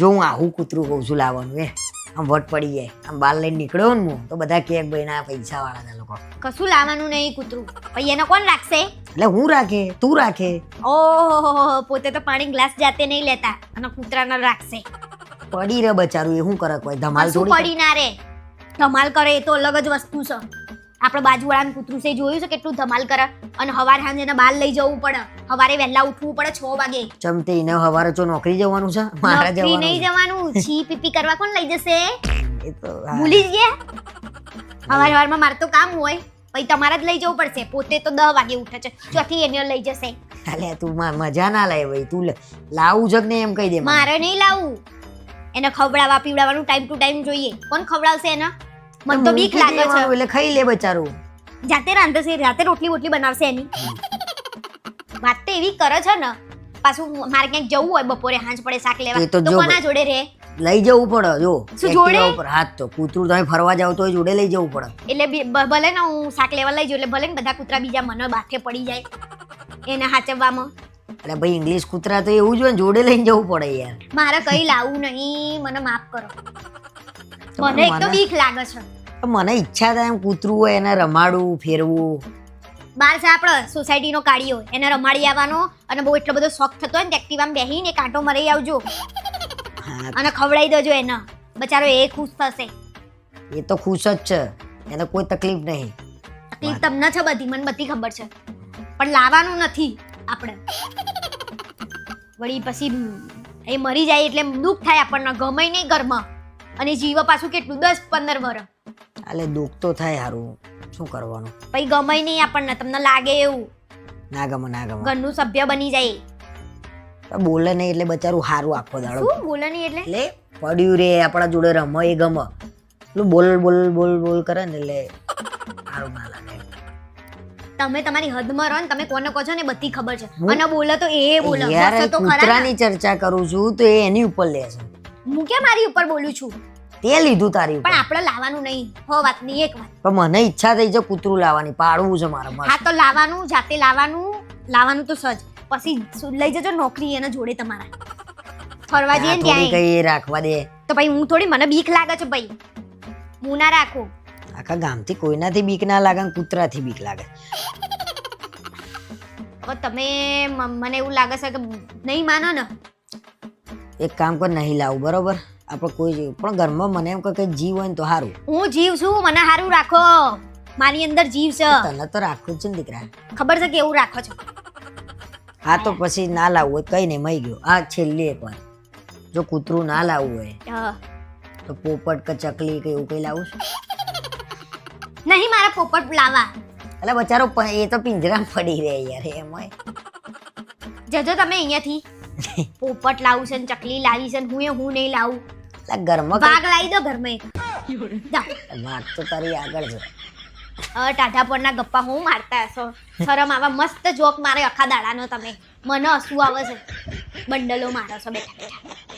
જો હું આવું કૂતરું કહું છું લાવવાનું એ આમ વટ પડી જાય. આમ બાર લઈને નીકળ્યો ને હું તો બધા કે ભાઈ ના પૈસા વાળા ના લોકો. કશું લાવવાનું નહીં કૂતરું. ભાઈ એને કોણ રાખશે? એટલે હું રાખે તું રાખે. ઓહો પોતે તો પાણી ગ્લાસ જાતે નહીં લેતા અને કૂતરાને રાખશે. પડી રે બચારું એ હું કરે કોઈ ધમાલ થોડી પડી ના રે. ધમાલ કરે એ તો અલગ જ વસ્તુ છે. આપણે બાજુવાળાનું કૂતરું છે જોયું છે કેટલું ધમાલ કરે? અને હવારે સાંજે એને બહાર લઈ જવું પડે. હવારે વહેલા ઉઠવું પડે છ વાગે. ચમતે એને હવારે જો નોકરી જવાનું છે? મારા નોકરી નહીં જવાનું. છી પીપી કરવા કોણ લઈ જશે? છે. એ તો હા. ભૂલી જ ગયા હવાર હવારમાં મારે તો કામ હોય. પછી તમારે જ લઈ જવું પડશે. પોતે તો દસ વાગે ઉઠે છે. ચોથી એને લઈ જશે. અલ્યા તું મા- મજા ના લાય ભાઈ. તું લે- લાવું જગ ને એમ કહી દે મને. મારે નહીં લાવવું એને ખવડાવવા પીવડાવવાનું ટાઈમ ટુ ટાઈમ જોઈએ. કોણ ખવડાવશે એને? મને તો બીક લાગે છે. એટલે ખાઈ લે બચારું. જાતે રાંધશે રાતે રોટલી બોટલી બનાવશે એની. વાત તો એવી કરે છે ને પાછું મારે ક્યાંક જવું હોય બપોરે હાંજ પડે શાક લેવા તો કોના જોડે રે? લઈ જવું પડે જો શું જોડે? ઉપર હાથ તો કૂતરું તમે ફરવા જાવ તો જોડે લઈ જવું પડે. એટલે ભલે ને હું શાક લેવા લઈ જાઉં એટલે ભલે ને બધા કૂતરા બીજા મને બાથે પડી જાય એને હાચવવામાં. એટલે ભાઈ ઇંગ્લિશ કૂતરા તો એવું જ હોય ને જોડે લઈને જવું પડે યાર. મારે કઈ લાવવું નહીં મને માફ કરો. મને એક તો બીક લાગે છે. મને ઈચ્છા થાય એમ કૂતરું હોય એને રમાડવું ફેરવું. બાર છે આપણે સોસાયટીનો કાઢ્યો એને રમાડી આવવાનો અને બહુ એટલો બધો શોખ થતો હોય ને એક્ટિવામાં બેહીને કાંટો મરી મરાઈ આવજો. અને ખવડાવી દેજો એને. બચારો એ ખુશ થશે. એ તો ખુશ જ છે. એને કોઈ તકલીફ નહીં. તકલીફ તમને છે બધી મને બધી ખબર છે. પણ લાવવાનું નથી આપણે. વળી પછી એ મરી જાય એટલે દુઃખ થાય આપણને ગમે નહીં ઘરમાં. અને જીવ પાછું કેટલું? દસ પંદર વર્ષ એટલે દુઃખ તો થાય હારું. શું કરવાનું? પછી ગમે નહીં આપણને તમને લાગે એવું. ના ગમે ના ગમે. ઘરનું સભ્ય બની જાય. પણ બોલે નહીં એટલે બચારું હારું આખો દાડો. શું બોલે નહીં એટલે? એટલે પડ્યું રે આપણા જોડે રમે એ ગમે. પેલું બોલ બોલ બોલ બોલ કરે ને એટલે હારું ના લાગે. તમે તમારી હદમાં રહો ને તમે કોને કહો છો ને બધી ખબર છે. અને બોલે તો એ બોલે. યાર તો ખરા. કૂતરાની ચર્ચા કરું છું તો એ એની ઉપર લે છે. હું કે મારી ઉપર બોલું છું? તે લીધું તારી ઉપર. પણ આપણે લાવવાનું નહીં. હો વાત નહીં એક વાત. પણ મને ઈચ્છા થઈ છે કૂતરું લાવવાની પાડવું છે મારે મસ્ત. હા તો લાવવાનું જાતે લાવવાનું. લાવવાનું તો સજ. પછી સુ- લઈ જજો નોકરી એના જોડે તમારા. ફરવા જઈએ ને થોડી ત્યાં કઈ રાખવા દે. તો ભાઈ હું થોડી મને બીક લાગે છે ભાઈ. હું ના રાખું. આખા ગામથી કોઈનાથી બીક ના લાગે ને કૂતરાથી બીક લાગે. હવે તમે મ- મને એવું લાગે છે કે નહીં માનો ને. એક કામ કર નહીં લાવું બરોબર? આપણે કોઈ જીવ પણ ઘરમાં મને એમ કે જીવ હોય ને તો સારું હું જીવ છું મને સારું રાખો. મારી અંદર જીવ છે. તને તો રાખવું જ છે ને દીકરા. ખબર છે કેવું રાખો છો? હા તો પછી ના લાવવું હોય કઈ નહીં મઈ ગયો. આ છેલ્લી એક વાર જો કૂતરું ના લાવવું હોય તો પોપટ કે ચકલી કે એવું કઈ લાવું છું? નહીં મારા પોપટ લાવા. એટલે બચારો એ તો પિંજરામાં પડી રહે યાર એમાં જજો તમે અહીંયાથી. પોપટ લાવું છે ને ચકલી લાવી છે ને હું એ હું નહીં લાવું. ઘરમાં વાઘ લાવી દો ઘરમાં એક. વાત તો તારી આગળ છે. હવે ટાઢા પરના ગપ્પા હું મારતા હશો? શરમ આવા મસ્ત જોક મારે આખા દાડાનો તમે. મને હસવું આવે છે. બંડલો મારો છો બેઠા બેઠા